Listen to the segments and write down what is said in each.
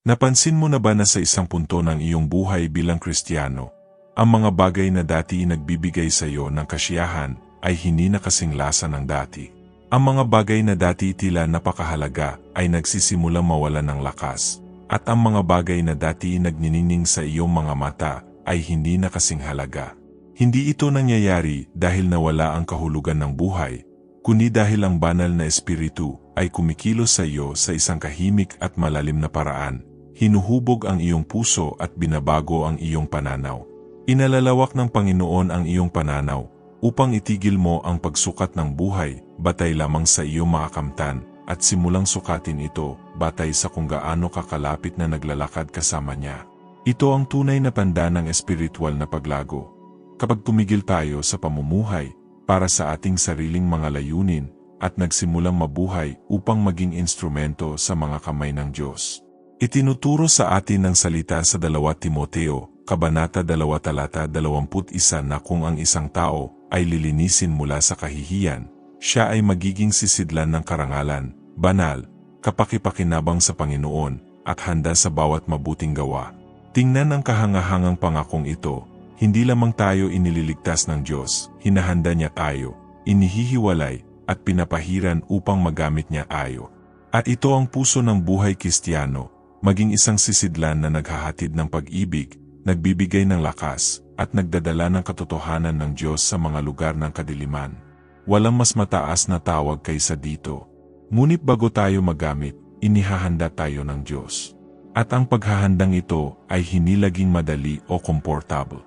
Napansin mo na ba na sa isang punto ng iyong buhay bilang Kristiyano, ang mga bagay na dati nagbibigay sa iyo ng kasiyahan ay hindi na kasing lasa ng dati. Ang mga bagay na dati tila napakahalaga ay nagsisimulang mawalan ng lakas, at ang mga bagay na dati nagninining sa iyong mga mata ay hindi na kasing halaga. Hindi ito nangyayari dahil nawala ang kahulugan ng buhay, kundi dahil ang banal na espiritu ay kumikilos sa iyo sa isang kahimik at malalim na paraan hinuhubog ang iyong puso at binabago ang iyong pananaw. Inalalawak ng Panginoon ang iyong pananaw upang itigil mo ang pagsukat ng buhay batay lamang sa iyong mga kamtan at simulang sukatin ito batay sa kung gaano kakalapit na naglalakad kasama niya. Ito ang tunay na tanda ng espiritual na paglago. Kapag tumigil tayo sa pamumuhay para sa ating sariling mga layunin at nagsimulang mabuhay upang maging instrumento sa mga kamay ng Diyos. Itinuturo sa atin ng salita sa 2 Timoteo, Kabanata 2 Talata 21 na kung ang isang tao ay lilinisin mula sa kahihiyan, siya ay magiging sisidlan ng karangalan, banal, kapakipakinabang sa Panginoon, at handa sa bawat mabuting gawa. Tingnan ang kahangahangang pangakong ito, hindi lamang tayo inililigtas ng Diyos, hinahanda niya tayo, inihihiwalay, at pinapahiran upang magamit niya ayo. At ito ang puso ng buhay Kristiyano, maging isang sisidlan na naghahatid ng pag-ibig, nagbibigay ng lakas, at nagdadala ng katotohanan ng Diyos sa mga lugar ng kadiliman. Walang mas mataas na tawag kaysa dito. Ngunit bago tayo magamit, inihahanda tayo ng Diyos. At ang paghahandang ito ay hindi laging madali o komportable.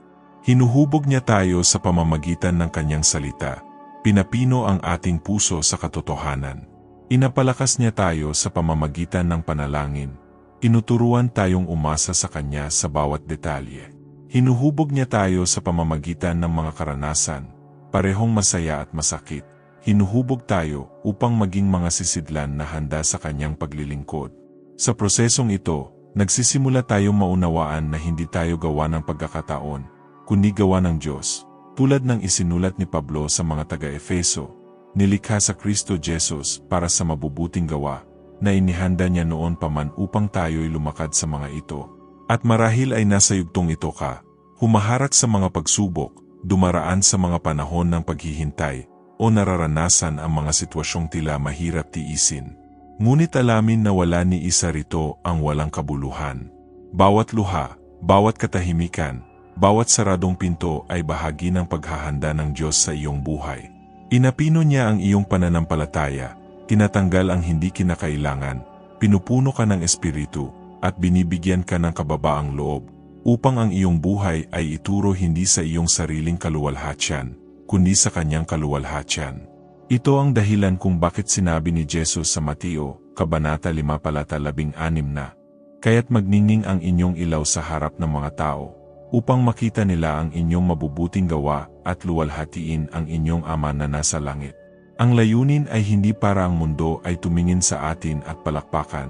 Hinuhubog niya tayo sa pamamagitan ng kanyang salita. Pinapino ang ating puso sa katotohanan. Inapalakas niya tayo sa pamamagitan ng panalangin Tinuturuan tayong umasa sa Kanya sa bawat detalye. Hinuhubog niya tayo sa pamamagitan ng mga karanasan, parehong masaya at masakit. Hinuhubog tayo upang maging mga sisidlan na handa sa Kanyang paglilingkod. Sa prosesong ito, nagsisimula tayong maunawaan na hindi tayo gawa ng pagkakataon, kundi gawa ng Diyos. Tulad ng isinulat ni Pablo sa mga taga-Efeso, nilikha sa Kristo Jesus para sa mabubuting gawa, na inihanda niya noon pa man upang tayo'y lumakad sa mga ito. At marahil ay nasa yugtong ito ka, humaharap sa mga pagsubok, dumaraan sa mga panahon ng paghihintay, o nararanasan ang mga sitwasyong tila mahirap tiisin. Ngunit alamin na wala ni isa rito ang walang kabuluhan. Bawat luha, bawat katahimikan, bawat saradong pinto ay bahagi ng paghahanda ng Diyos sa iyong buhay. Inapino niya ang iyong pananampalataya, Tinatanggal ang hindi kinakailangan, pinupuno ka ng espiritu, at binibigyan ka ng kababaang loob, upang ang iyong buhay ay ituro hindi sa iyong sariling kaluwalhatian, kundi sa kanyang kaluwalhatian. Ito ang dahilan kung bakit sinabi ni Jesus sa Mateo, Kabanata 5 Palata 16 na, Kaya't magningning ang inyong ilaw sa harap ng mga tao, upang makita nila ang inyong mabubuting gawa at luwalhatiin ang inyong Ama na nasa langit. Ang layunin ay hindi para ang mundo ay tumingin sa atin at palakpakan,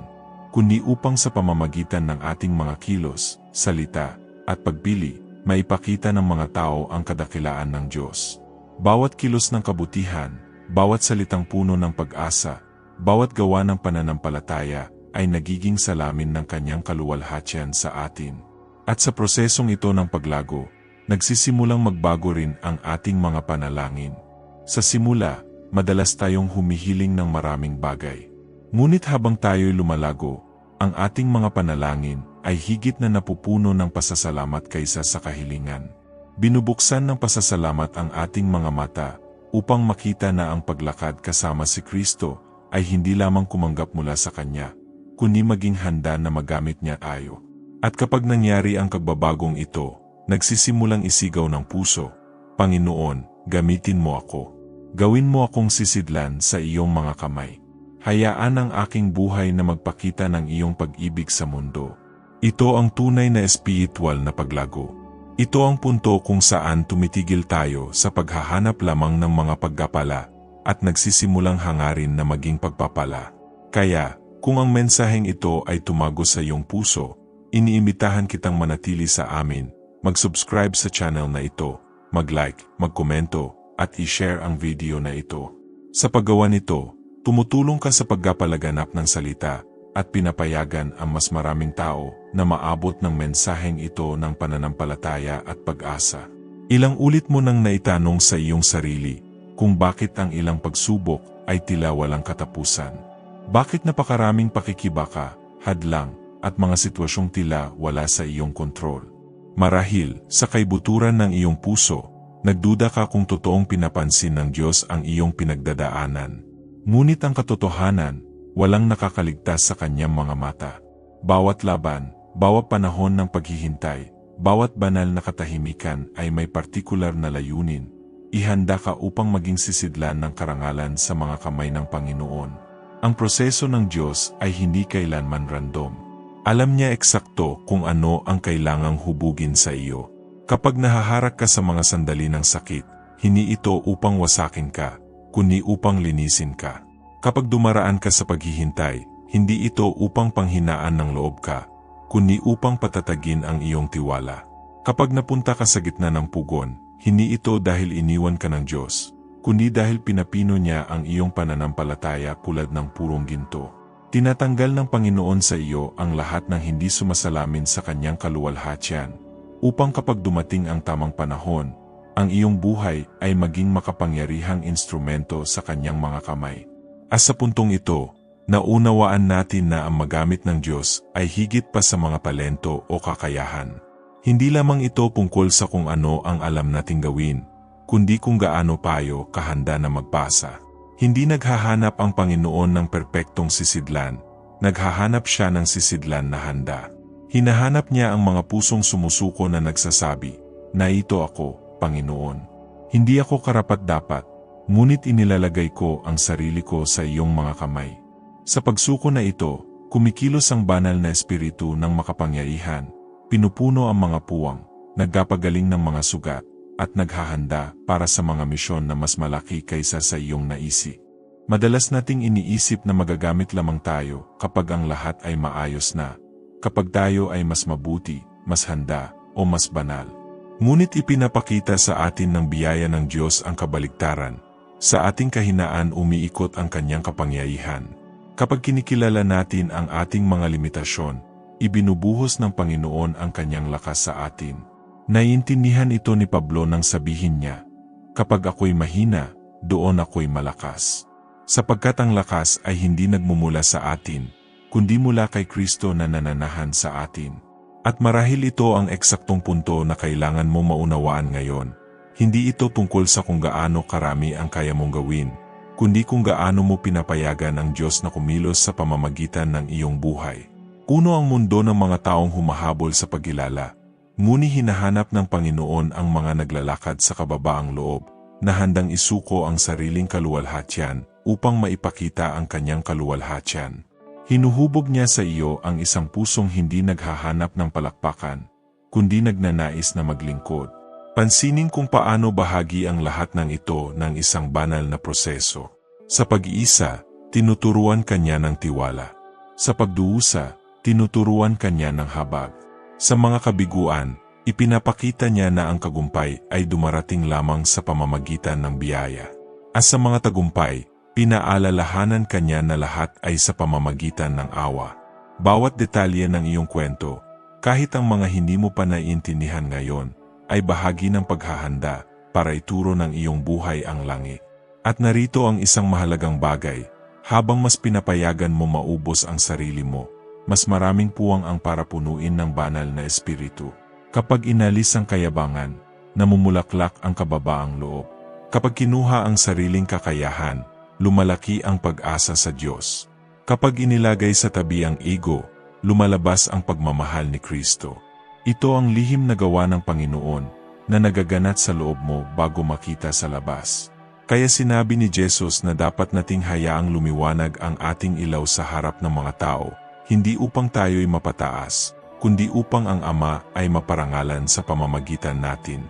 kundi upang sa pamamagitan ng ating mga kilos, salita, at pagpili, maipakita ng mga tao ang kadakilaan ng Diyos. Bawat kilos ng kabutihan, bawat salitang puno ng pag-asa, bawat gawa ng pananampalataya, ay nagiging salamin ng kanyang kaluwalhatian sa atin. At sa prosesong ito ng paglago, nagsisimulang magbago rin ang ating mga panalangin. Sa simula, madalas tayong humihiling ng maraming bagay. Ngunit habang tayo'y lumalago, ang ating mga panalangin ay higit na napupuno ng pasasalamat kaysa sa kahilingan. Binubuksan ng pasasalamat ang ating mga mata upang makita na ang paglakad kasama si Kristo ay hindi lamang kumanggap mula sa Kanya, kundi maging handa na magamit niya ayo. At kapag nangyari ang kagbabagong ito, nagsisimulang isigaw ng puso, Panginoon, gamitin mo ako. Gawin mo akong sisidlan sa iyong mga kamay. Hayaan ang aking buhay na magpakita ng iyong pag-ibig sa mundo. Ito ang tunay na espiritual na paglago. Ito ang punto kung saan tumitigil tayo sa paghahanap lamang ng mga pagkapala at nagsisimulang hangarin na maging pagpapala. Kaya, kung ang mensaheng ito ay tumago sa iyong puso, iniimbitahan kitang manatili sa amin, mag-subscribe sa channel na ito, mag-like, mag-komento, at i-share ang video na ito. Sa paggawa nito, tumutulong ka sa pagkapalaganap ng salita at pinapayagan ang mas maraming tao na maabot ng mensaheng ito ng pananampalataya at pag-asa. Ilang ulit mo nang naitanong sa iyong sarili kung bakit ang ilang pagsubok ay tila walang katapusan. Bakit napakaraming pakikibaka, hadlang, at mga sitwasyong tila wala sa iyong kontrol. Marahil, sa kaibuturan ng iyong puso, nagduda ka kung totoong pinapansin ng Diyos ang iyong pinagdadaanan. Ngunit ang katotohanan, walang nakakaligtas sa kanyang mga mata. Bawat laban, bawat panahon ng paghihintay, bawat banal na katahimikan ay may partikular na layunin. Ihanda ka upang maging sisidlan ng karangalan sa mga kamay ng Panginoon. Ang proseso ng Diyos ay hindi kailanman random. Alam niya eksakto kung ano ang kailangang hubugin sa iyo. Kapag nahaharap ka sa mga sandali ng sakit, hindi ito upang wasakin ka, kundi upang linisin ka. Kapag dumaraan ka sa paghihintay, hindi ito upang panghinaan ng loob ka, kundi upang patatagin ang iyong tiwala. Kapag napunta ka sa gitna ng pugon, hindi ito dahil iniwan ka ng Diyos, kundi dahil pinapino niya ang iyong pananampalataya tulad ng purong ginto. Tinatanggal ng Panginoon sa iyo ang lahat ng hindi sumasalamin sa kanyang kaluwalhatian, upang kapag dumating ang tamang panahon, ang iyong buhay ay maging makapangyarihang instrumento sa kanyang mga kamay. At sa puntong ito, naunawaan natin na ang magamit ng Diyos ay higit pa sa mga talento o kakayahan. Hindi lamang ito tungkol sa kung ano ang alam nating gawin, kundi kung gaano payo kahanda na magpasa. Hindi naghahanap ang Panginoon ng perpektong sisidlan, naghahanap siya ng sisidlan na handa. Hinahanap niya ang mga pusong sumusuko na nagsasabi, na ito ako, Panginoon. Hindi ako karapat-dapat, ngunit inilalagay ko ang sarili ko sa iyong mga kamay. Sa pagsuko na ito, kumikilos ang banal na espiritu ng makapangyarihan, pinupuno ang mga puwang, nagpapagaling ng mga sugat, at naghahanda para sa mga misyon na mas malaki kaysa sa iyong naisi. Madalas nating iniisip na magagamit lamang tayo kapag ang lahat ay maayos na, kapag tayo ay mas mabuti, mas handa, o mas banal. Ngunit ipinapakita sa atin ng biyaya ng Diyos ang kabaligtaran. Sa ating kahinaan umiikot ang kanyang kapangyarihan. Kapag kinikilala natin ang ating mga limitasyon, ibinubuhos ng Panginoon ang kanyang lakas sa atin. Naiintindihan ito ni Pablo nang sabihin niya, Kapag ako'y mahina, doon ako'y malakas. Sapagkat ang lakas ay hindi nagmumula sa atin, kundi mula kay Kristo na nananahan sa atin. At marahil ito ang eksaktong punto na kailangan mo maunawaan ngayon. Hindi ito tungkol sa kung gaano karami ang kaya mong gawin, kundi kung gaano mo pinapayagan ang Diyos na kumilos sa pamamagitan ng iyong buhay. Kuno ang mundo ng mga taong humahabol sa pagkilala, Nguni hinahanap ng Panginoon ang mga naglalakad sa kababaang loob, na handang isuko ang sariling kaluwalhatian upang maipakita ang kanyang kaluwalhatian. Hinuhubog niya sa iyo ang isang pusong hindi naghahanap ng palakpakan, kundi nagnanais na maglingkod. Pansinin kung paano bahagi ang lahat ng ito ng isang banal na proseso. Sa pag-iisa, tinuturuan kanya ng tiwala. Sa pagduusa, tinuturuan kanya ng habag. Sa mga kabiguan, ipinapakita niya na ang kagumpay ay dumarating lamang sa pamamagitan ng biyaya. At sa mga tagumpay, pinaalalahanan kanya na lahat ay sa pamamagitan ng awa. Bawat detalye ng iyong kwento, kahit ang mga hindi mo pa naiintindihan ngayon, ay bahagi ng paghahanda para ituro ng iyong buhay ang langit. At narito ang isang mahalagang bagay, habang mas pinapayagan mo maubos ang sarili mo, mas maraming puwang ang para punuin ng banal na espiritu. Kapag inalis ang kayabangan, namumulaklak ang kababaang loob. Kapag kinuha ang sariling kakayahan, lumalaki ang pag-asa sa Diyos. Kapag inilagay sa tabi ang ego, lumalabas ang pagmamahal ni Kristo. Ito ang lihim na gawa ng Panginoon na nagaganat sa loob mo bago makita sa labas. Kaya sinabi ni Jesus na dapat nating hayaang lumiwanag ang ating ilaw sa harap ng mga tao hindi upang tayo'y mapataas, kundi upang ang Ama ay maparangalan sa pamamagitan natin.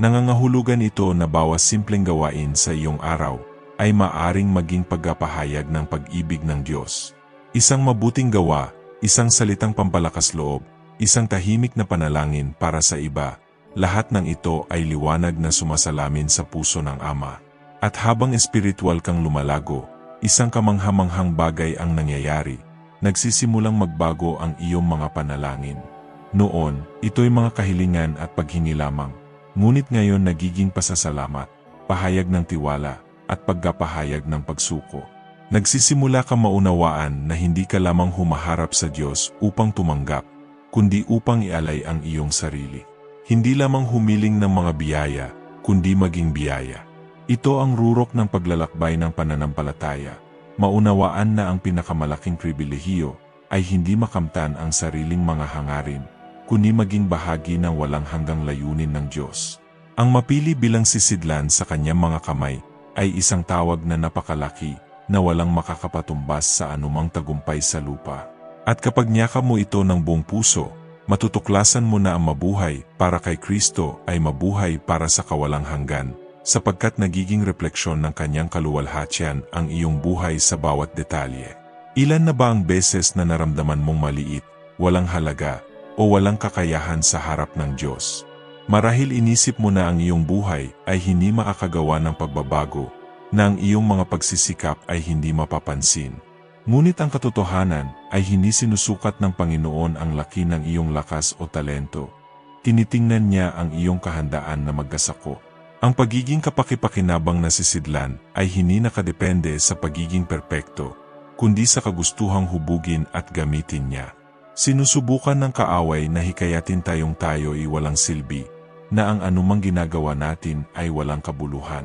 Nangangahulugan ito na bawas simpleng gawain sa iyong araw ay maaring maging pagkapahayag ng pag-ibig ng Diyos. Isang mabuting gawa, isang salitang pampalakas loob, isang tahimik na panalangin para sa iba, lahat ng ito ay liwanag na sumasalamin sa puso ng Ama. At habang espiritual kang lumalago, isang kamanghamanghang bagay ang nangyayari, nagsisimulang magbago ang iyong mga panalangin. Noon, ito'y mga kahilingan at paghingi lamang. Ngunit ngayon nagiging pasasalamat, pahayag ng tiwala, at pagkapahayag ng pagsuko. Nagsisimula ka maunawaan na hindi ka lamang humaharap sa Diyos upang tumanggap, kundi upang ialay ang iyong sarili. Hindi lamang humiling ng mga biyaya, kundi maging biyaya. Ito ang rurok ng paglalakbay ng pananampalataya. Maunawaan na ang pinakamalaking pribilehiyo ay hindi makamtan ang sariling mga hangarin, kundi maging bahagi ng walang hanggang layunin ng Diyos. Ang mapili bilang sisidlan sa kanyang mga kamay ay isang tawag na napakalaki na walang makakapatumbas sa anumang tagumpay sa lupa. At kapag niyakap mo ito ng buong puso, matutuklasan mo na ang mabuhay para kay Kristo ay mabuhay para sa kawalang hanggan, sapagkat nagiging refleksyon ng kanyang kaluwalhatian ang iyong buhay sa bawat detalye. Ilan na ba ang beses na naramdaman mong maliit, walang halaga, o walang kakayahan sa harap ng Diyos? Marahil inisip mo na ang iyong buhay ay hindi makakagawa ng pagbabago, na ang iyong mga pagsisikap ay hindi mapapansin. Ngunit ang katotohanan ay hindi sinusukat ng Panginoon ang laki ng iyong lakas o talento. Tinitingnan niya ang iyong kahandaan na magkasako. Ang pagiging kapakipakinabang na sisidlan ay hindi nakadepende sa pagiging perpekto, kundi sa kagustuhang hubugin at gamitin niya. Sinusubukan ng kaaway na hikayatin tayong tayo ay walang silbi, na ang anumang ginagawa natin ay walang kabuluhan.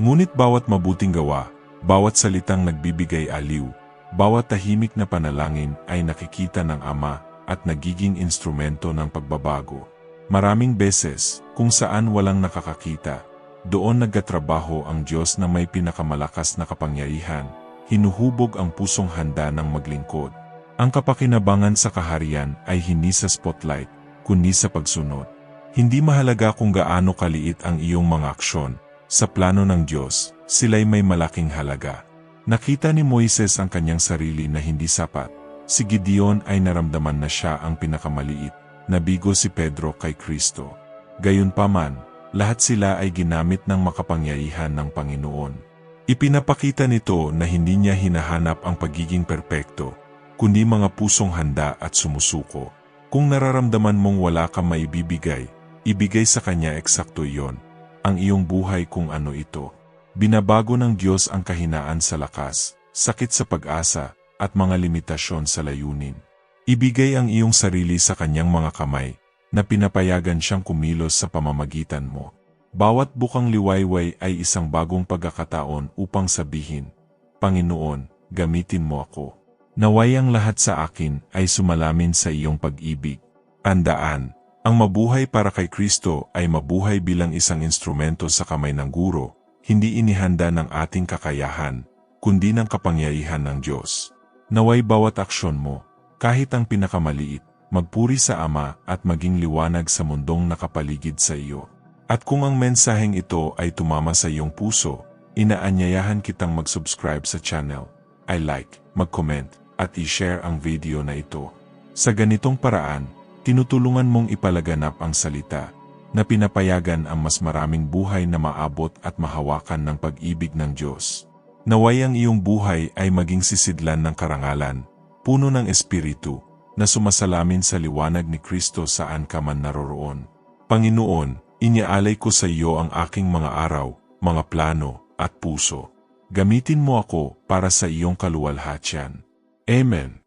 Ngunit bawat mabuting gawa, bawat salitang nagbibigay aliw, bawat tahimik na panalangin ay nakikita ng Ama at nagiging instrumento ng pagbabago. Maraming beses, kung saan walang nakakakita, doon nagkatrabaho ang Diyos na may pinakamalakas na kapangyarihan, hinuhubog ang pusong handa ng maglingkod. Ang kapakinabangan sa kaharian ay hindi sa spotlight, kundi sa pagsunod. Hindi mahalaga kung gaano kaliit ang iyong mga aksyon, sa plano ng Diyos, sila'y may malaking halaga. Nakita ni Moises ang kanyang sarili na hindi sapat. Si Gideon ay naramdaman na siya ang pinakamaliit, nabigo si Pedro kay Kristo. Gayunpaman, lahat sila ay ginamit ng makapangyarihan ng Panginoon. Ipinapakita nito na hindi niya hinahanap ang pagiging perpekto, kundi mga pusong handa at sumusuko. Kung nararamdaman mong wala kang maibibigay, ibigay sa Kanya eksakto iyon, ang iyong buhay kung ano ito. Binabago ng Diyos ang kahinaan sa lakas, sakit sa pag-asa, at mga limitasyon sa layunin. Ibigay ang iyong sarili sa kanyang mga kamay, na pinapayagan siyang kumilos sa pamamagitan mo. Bawat bukang liwayway ay isang bagong pagkakataon upang sabihin, Panginoon, gamitin mo ako. Naway ang lahat sa akin ay sumalamin sa iyong pag-ibig. Tandaan, ang mabuhay para kay Kristo ay mabuhay bilang isang instrumento sa kamay ng guro, hindi inihanda ng ating kakayahan, kundi ng kapangyarihan ng Diyos. Naway bawat aksyon mo, kahit ang pinakamaliit, magpuri sa Ama at maging liwanag sa mundong nakapaligid sa iyo. At kung ang mensaheng ito ay tumama sa iyong puso, inaanyayahan kitang mag-subscribe sa channel, I like, mag-comment, at i-share ang video na ito. Sa ganitong paraan, tinutulungan mong ipalaganap ang salita, na pinapayagan ang mas maraming buhay na maabot at mahawakan ng pag-ibig ng Diyos. Naway ang iyong buhay ay maging sisidlan ng karangalan, puno ng espiritu, na sumasalamin sa liwanag ni Kristo saan ka man naroroon. Panginoon, iniaalay ko sa iyo ang aking mga araw, mga plano, at puso. Gamitin mo ako para sa iyong kaluwalhatian. Amen.